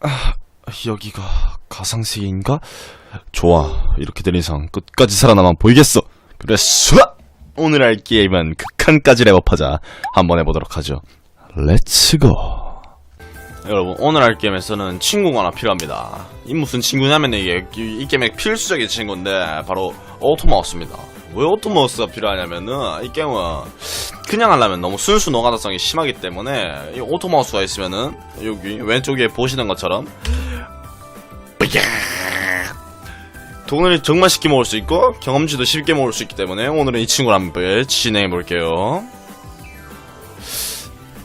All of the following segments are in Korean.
아, 여기가 가상세계인가? 좋아. 이렇게 된 이상 끝까지 살아남아 보이겠어. 그래, 수아! 오늘 할 게임은 극한까지 랩업하자. 한번 해보도록 하죠. 렛츠고. 여러분, 오늘 할 게임에서는 친구가 하나 필요합니다. 이 무슨 친구냐면 이게 이, 이 게임의 필수적인 친구인데 바로 오토마우스입니다. 왜 오토마우스가 필요하냐면은 이 게임은 그냥 하려면 너무 순수 노가다성이 심하기 때문에 이 오토마우스가 있으면은 여기 왼쪽에 보시는 것처럼 돈을 정말 쉽게 모을 수 있고 경험치도 쉽게 모을 수 있기 때문에 오늘은 이 친구를 한번 진행해 볼게요.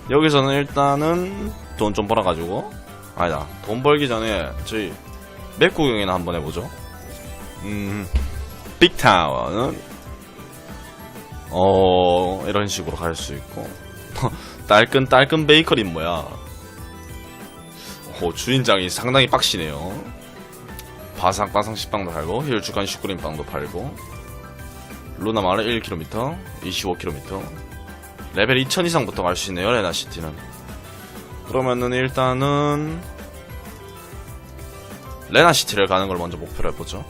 여기서는 일단은 돈 좀 벌어가지고 아니다 돈 벌기 전에 저희 맵 구경이나 한번 해보죠. 음 빅타워는 어 이런 식으로 갈 수 있고. 딸끈 딸끈 베이커리 뭐야? 오 주인장이 상당히 빡시네요. 바삭바삭 식빵도 팔고 힐쭉한 슈크림빵도 팔고. 루나 마을 1km 25km 레벨 2000 이상부터 갈 수 있네요 레나시티는. 그러면은 일단은 레나시티를 가는 걸 먼저 목표로 해보죠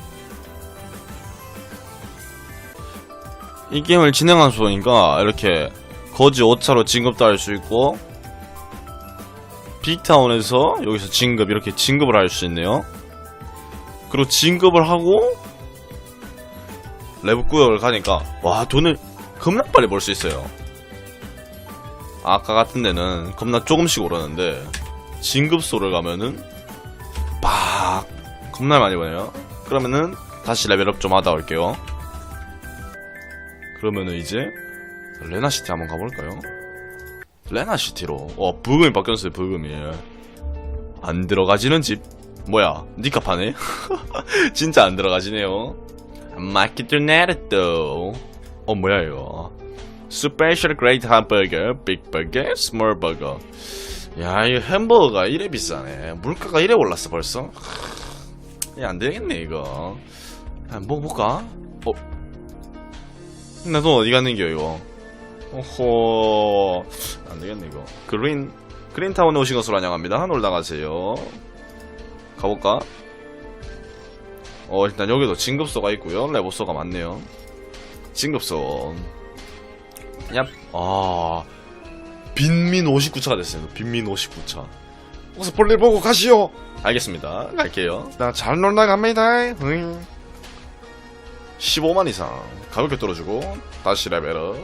이 게임을 진행한 소니까 이렇게 거지 5차로 진급도 할 수 있고 빅타운에서 여기서 진급 이렇게 진급을 할 수 있네요. 그리고 진급을 하고 레벨 구역을 가니까 와 돈을 겁나 빨리 벌 수 있어요. 아까 같은 데는 겁나 조금씩 오르는데 진급소를 가면은 빡 겁나 많이 버네요. 그러면은 다시 레벨업 좀 하다 올게요 그러면은 이제 레나시티 한번 가볼까요? 레나시티로. 와 부금이 바뀌었어요 부금이. 안 들어가지는 집. 뭐야 니카 파네? 진짜 안 들어가지네요. 마키트 네르또. 어 뭐야 이거? 스페셜 그레이트 햄버거 빅버거 스몰버거. 야이 햄버거가 이래 비싸네. 물가가 이래 올랐어 벌써? 야 안되겠네 이거. 한번 먹어볼까? 어? 내돈 어디 갔는겨 이거? 오호 안되겠네 이거. 그린 그린타운에 오신 것으로 환영합니다. 놀다 가세요. 가볼까? 어 일단 여기도 진급소가 있고요. 레버소가 많네요. 진급소. 얍. 아 빈민 59차가 됐어요. 빈민 59차. 어서 볼일 보고 가시오. 알겠습니다. 갈게요. 나 잘 놀다 갑니다 15만 이상 가볍게 떨어지고 다시 레벨업.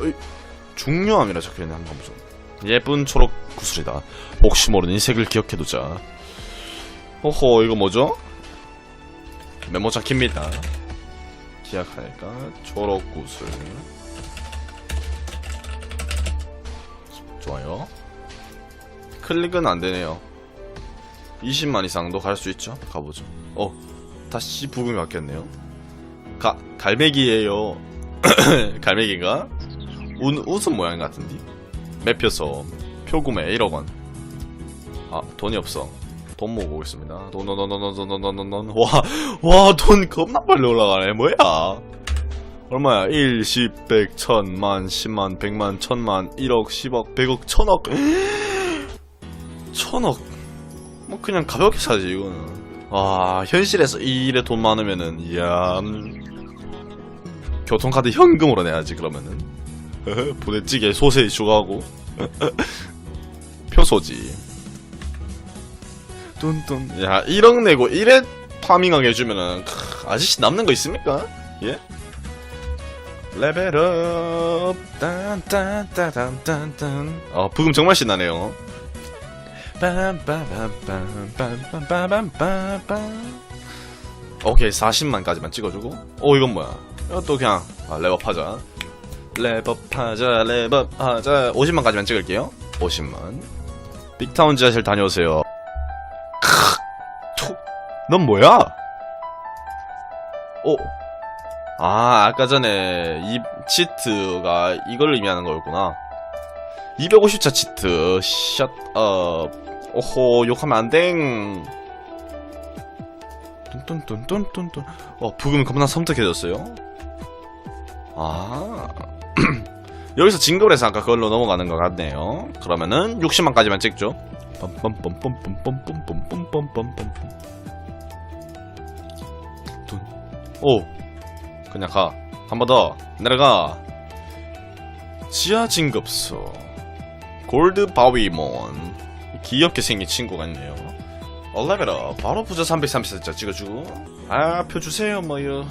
어이, 중요함이라 적혀있네 한번 보죠 예쁜 초록 구슬이다. 혹시 모르니 이 색을 기억해두자. 호호 이거 뭐죠? 메모장 킵니다. 기약하니까? 초록 구슬. 좋아요. 클릭은 안되네요. 20만 이상도 갈 수 있죠? 가보죠. 어 다시 부금이 바뀌었네요 가, 갈매기예요. 갈매기가 운, 웃음 모양 같은데. 매표소 표구매 1억원. 아 돈이 없어. 돈 모으고 오겠습니다. 돈 돈 돈 돈 돈 돈 돈 돈 와와 돈 겁나 빨리 올라가네. 뭐야? 얼마야? 1, 10, 100, 1000, 만, 10만, 100만, 1000만, 1억, 10억, 100억, 1000억. 1000억. 뭐 그냥 가볍게 사지 이거는. 와 현실에서 이 일에 돈 많으면은 이야 음, 교통카드 현금으로 내야지 그러면은. 부대찌개 소세지 추가하고. 표소지. 뚠뚠. 야 1억 내고 1회 파밍하게 해주면은 크, 아저씨 남는 거 있습니까? 예? 레벨업. 딴딴따단딴딴. 어 부금 정말 신나네요. 오케이 40만까지만 찍어주고. 오 이건 뭐야 이것도 그냥 아, 랩업하자 랩업하자 랩업하자 50만까지만 찍을게요 50만 빅타운 지하실 다녀오세요 크넌 뭐야? 오 아, 아까 전에 이 치트가 이걸 의미하는 거였구나. 250차 치트, 샷 업. 오호, 욕하면 안 땡. 뚠뚠뚠뚠뚠뚠. 어, 부금이 겁나 섬뜩해졌어요. 아. 여기서 진급을 해서 아까 그걸로 넘어가는 것 같네요. 그러면은 60만까지만 찍죠. 오 그냥 가 한 번 더 내려가 지하 진급수 골드 바위몬. 귀엽게 생긴 친구가 있네요. 얼레벨업 바로 부자 334자 찍어주고. 아 표 주세요 뭐요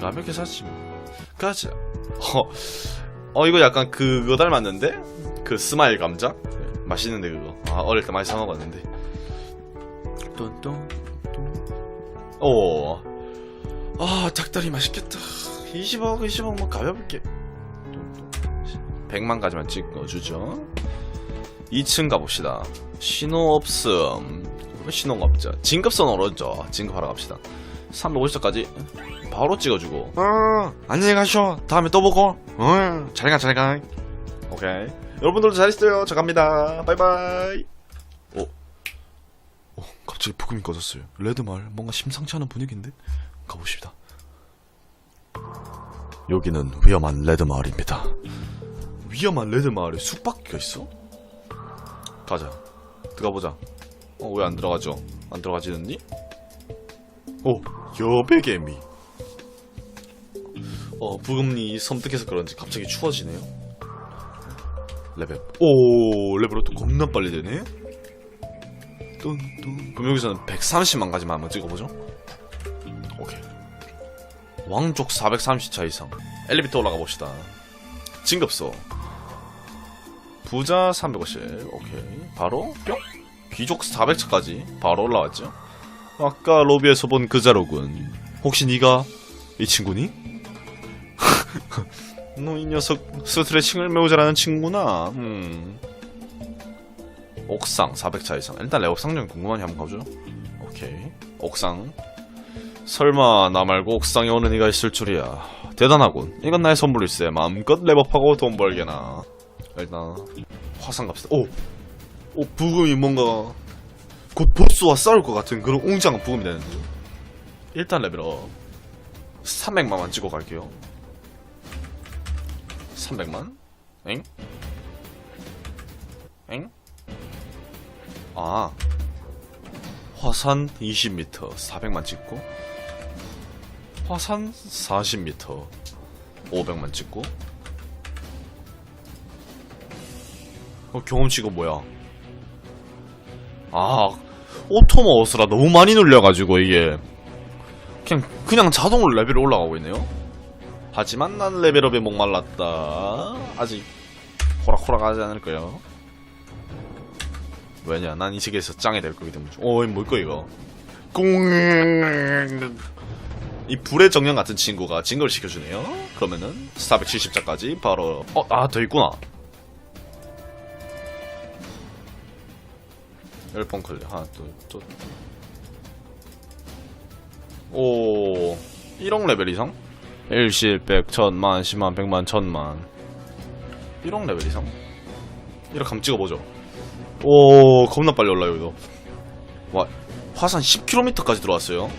가볍게 샀지 뭐 가자. 어, 어 이거 약간 그거 닮았는데? 그 스마일 감자? 네, 맛있는데 그거. 아 어릴 때 많이 사 먹었는데. 뚠뚠 오아 닭다리 맛있겠다. 20억 20억 뭐 가볍게. 100만까지만 찍어주죠. 2층 가봅시다. 신호 없음 왜 신호가 없죠 진급선 오르죠 진급하러 갑시다 350점까지 바로 찍어주고. 어 안녕히 가쇼 다음에 또 보고. 어 잘가 잘가. 오케이. 여러분들도 잘 있어요. 저 갑니다. 바이바이. 오, 오 갑자기 부금이 꺼졌어요. 레드마을 뭔가 심상치 않은 분위기인데? 가봅시다. 여기는 위험한 레드마을입니다. 위험한 레드마을에 숲바퀴가 있어? 가자. 들어가보자. 어 왜 안 들어가죠? 안 들어가지는니? 오 여백개미. 어 부금이 섬뜩해서 그런지 갑자기 추워지네요. 레벨. 오 레벨 또 겁나 빨리 되네. 뚠뚠 그럼 여기서는 130만 가지만 한번 찍어보죠. 오케이. 왕족 430차 이상. 엘리베이터 올라가 봅시다. 진급소. 부자 350 오케이. 바로 뿅. 귀족 400차까지 바로 올라왔죠 아까 로비에서 본 그 자로군 혹시 네가 이 친구니? 너 이 녀석 스트레칭을 매우 잘하는 친구구나. 음. 옥상 400차 이상. 일단 내 옥상 좀 궁금하니 한번 가보죠. 오케이. 옥상. 설마 나 말고 옥상에 오는 이가 있을 줄이야. 대단하군. 이건 나의 선물일세. 마음껏 랩업하고 돈 벌게나. 일단 화상 갑시다. 오! 오 부금이 뭔가 곧 보스와 싸울 것 같은 그런 웅장한 부금이 되는데 일단 레벨업 300만만 찍어 갈게요 300만? 엥? 엥? 아 화산 20m 400만 찍고 화산 40m 500만 찍고 어, 경험치가 뭐야 아 오토모 어스라 너무 많이 눌려가지고 이게. 그냥 그냥 자동으로 레벨이 올라가고 있네요. 하지만 난 레벨업에 목말랐다. 아직 호락호락 하지 않을 거예요? 왜냐 난 이 세계에서 짱이 될 거기 때문에 어이 뭘까 이거? 꽁. 이 불의 정령 같은 친구가 진걸 시켜주네요. 그러면은 470자까지 바로 어아 더 있구나 열번 클릭. 하나 둘 오 1억 레벨 이상? 일십, 백, 천만, 십만, 백만, 천만. 1억 레벨 이상? 이렇게 한번 찍어보죠. 오 겁나 빨리 올라요 이거. 와 화산 10km까지 들어왔어요